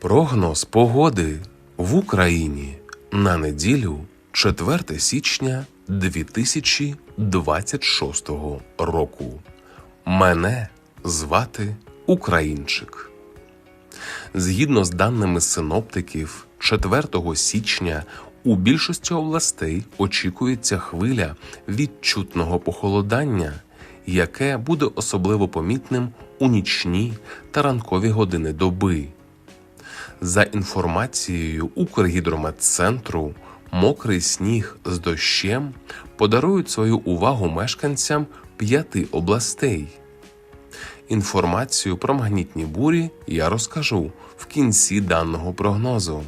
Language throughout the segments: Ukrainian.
Прогноз погоди в Україні на неділю 4 січня 2026 року. Мене звати Українчик. Згідно з даними синоптиків, 4 січня у більшості областей очікується хвиля відчутного похолодання, яке буде особливо помітним у нічні та ранкові години доби. За інформацією Укргідрометцентру, мокрий сніг з дощем подарують свою увагу мешканцям п'яти областей. Інформацію про магнітні бурі я розкажу в кінці даного прогнозу.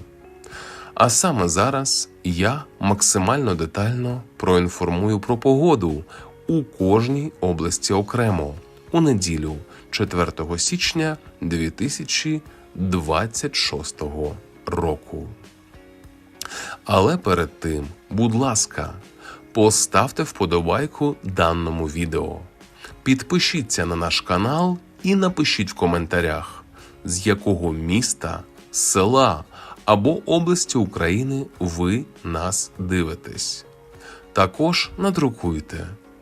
А саме зараз я максимально детально проінформую про погоду у кожній області окремо у неділю 4 січня 2026 року. Але перед тим, будь ласка, поставте вподобайку даному відео. Підпишіться на наш канал і напишіть в коментарях, з якого міста, села або області України ви нас дивитесь. Також надрукуйте,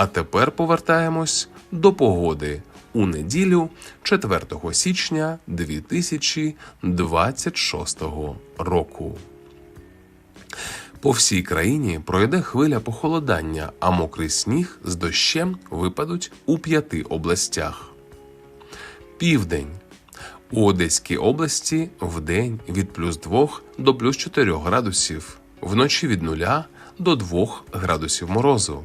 А тепер повертаємось до погоди у неділю 4 січня 2026 року. По всій країні пройде хвиля похолодання, а мокрий сніг з дощем випадуть у п'яти областях. Південь. У Одеській області вдень від плюс 2 до плюс 4 градусів, вночі від 0 до 2 градусів морозу.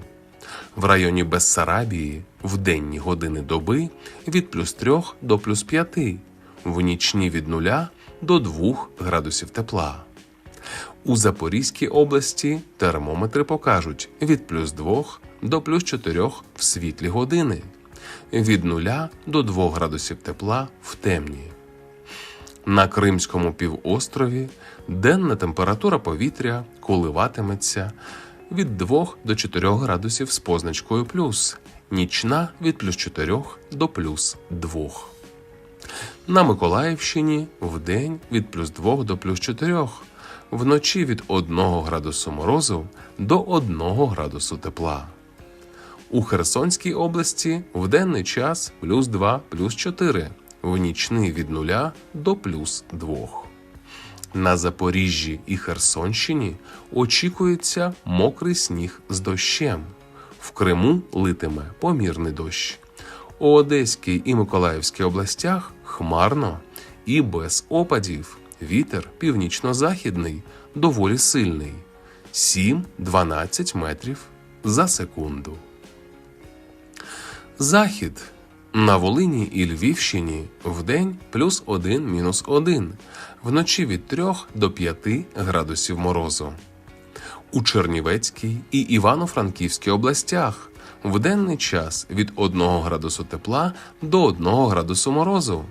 В районі Бессарабії в денні години доби від плюс 3 до плюс 5, в нічні від 0 до 2 градусів тепла. У Запорізькій області термометри покажуть від плюс 2 до плюс 4 в світлі години, від 0 до 2 градусів тепла в темні. На Кримському півострові денна температура повітря коливатиметься від 2 до 4 градусів з позначкою плюс, нічна від плюс 4 до плюс 2. На Миколаївщині вдень від плюс 2 до плюс 4, вночі від 1 градусу морозу до 1 градусу тепла. У Херсонській області в денний час плюс 2 плюс 4, в нічний від 0 до плюс 2. На Запоріжжі і Херсонщині очікується мокрий сніг з дощем. В Криму литиме помірний дощ. У Одеській і Миколаївській областях хмарно і без опадів. Вітер північно-західний, доволі сильний 7-12 метрів за секунду. Захід на Волині і Львівщині вдень плюс 1 мінус 1, вночі від 3 до 5 градусів морозу. У Чернівецькій і Івано-Франківській областях в денний час від 1 градусу тепла до 1 градусу морозу,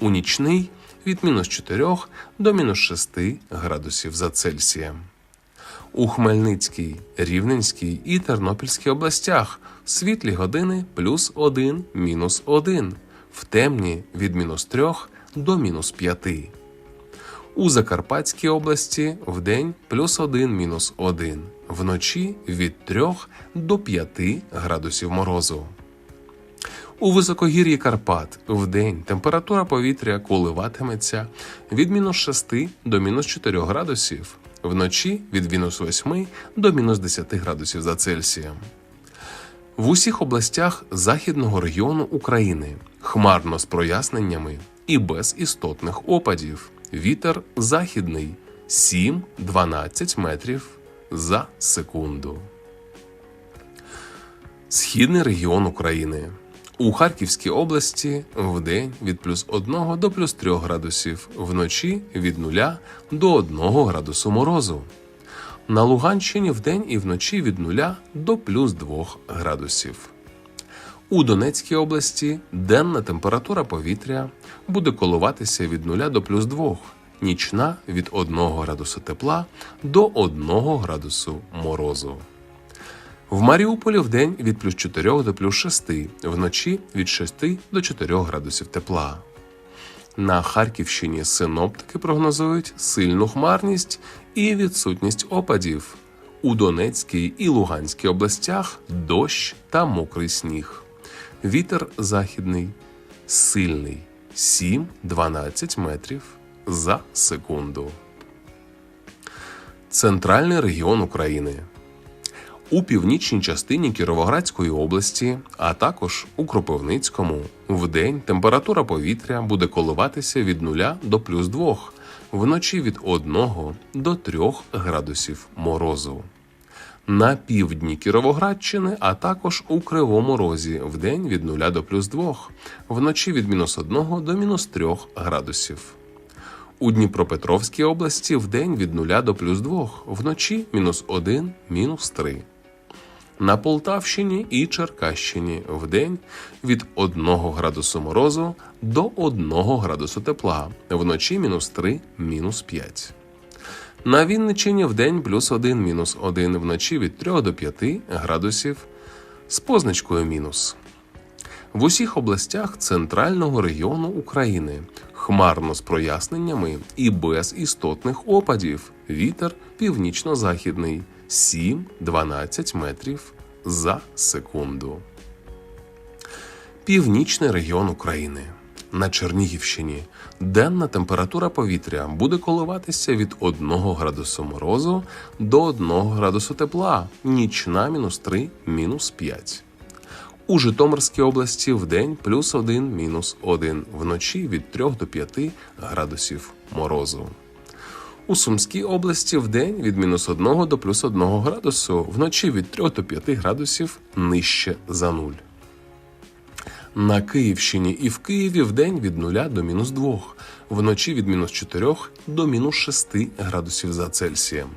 у нічний від мінус 4 до мінус 6 градусів за Цельсієм. У Хмельницькій, Рівненській і Тернопільській областях світлі години плюс 1 мінус 1, в темні від мінус 3 до мінус 5. У Закарпатській області вдень плюс 1 мінус 1, вночі від 3 до 5 градусів морозу. У високогір'ї Карпат вдень температура повітря коливатиметься від мінус 6 до мінус 4 градусів, вночі від мінус 8 до мінус 10 градусів за Цельсієм. В усіх областях західного регіону України хмарно з проясненнями і без істотних опадів. Вітер західний 7-12 метрів за секунду. Східний регіон України. У Харківській області вдень від плюс 1 до плюс 3 градусів, вночі від 0 до 1 градусу морозу. На Луганщині вдень і вночі від 0 до плюс 2 градусів. У Донецькій області денна температура повітря буде коливатися від 0 до плюс 2, нічна від 1 градусу тепла до 1 градусу морозу. В Маріуполі вдень від плюс 4 до плюс 6, вночі від 6 до 4 градусів тепла. На Харківщині синоптики прогнозують сильну хмарність і відсутність опадів. У Донецькій і Луганській областях дощ та мокрий сніг. Вітер західний сильний 7-12 метрів за секунду. Центральний регіон України. У північній частині Кіровоградської області, а також у Кропивницькому, вдень температура повітря буде коливатися від 0 до плюс 2, вночі від 1 до 3 градусів морозу. На півдні Кіровоградщини, а також у Кривому Розі вдень від 0 до плюс 2, вночі від мінус 1 до мінус 3 градусів. У Дніпропетровській області вдень від 0 до плюс 2, вночі мінус 1, мінус 3. На Полтавщині і Черкащині вдень від 1 градусу морозу до 1 градусу тепла, вночі мінус 3, мінус 5. На Вінничині вдень плюс 1, мінус 1, вночі від 3 до 5 градусів з позначкою мінус. В усіх областях центрального регіону України хмарно з проясненнями і без істотних опадів. Вітер північно-західний 7-12 метрів за секунду. Північний регіон України. На Чернігівщині денна температура повітря буде коливатися від 1 градусу морозу до 1 градусу тепла, нічна мінус 3, мінус 5. У Житомирській області вдень плюс 1, мінус 1, вночі від 3 до 5 градусів морозу. У Сумській області вдень від мінус 1 до плюс 1 градусу, вночі від 3 до 5 градусів нижче за нуль. На Київщині і в Києві вдень від 0 до мінус 2, вночі від мінус 4 до мінус 6 градусів за Цельсієм.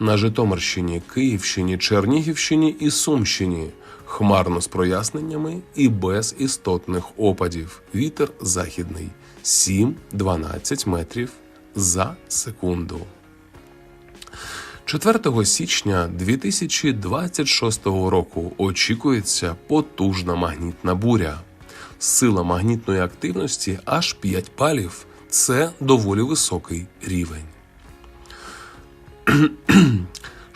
На Житомирщині, Київщині, Чернігівщині і Сумщині хмарно з проясненнями і без істотних опадів. Вітер західний 7-12 метрів за секунду. 4 січня 2026 року очікується потужна магнітна буря. Сила магнітної активності аж 5 палів. Це доволі високий рівень.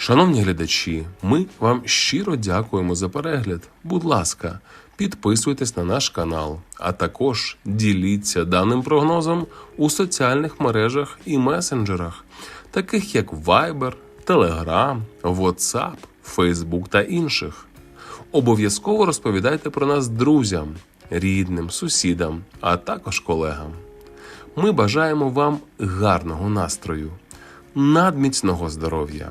Шановні глядачі, ми вам щиро дякуємо за перегляд. Будь ласка, підписуйтесь на наш канал, а також діліться даним прогнозом у соціальних мережах і месенджерах, таких як Viber, Telegram, WhatsApp, Facebook та інших. Обов'язково розповідайте про нас друзям, рідним, сусідам, а також колегам. Ми бажаємо вам гарного настрою, надміцного здоров'я,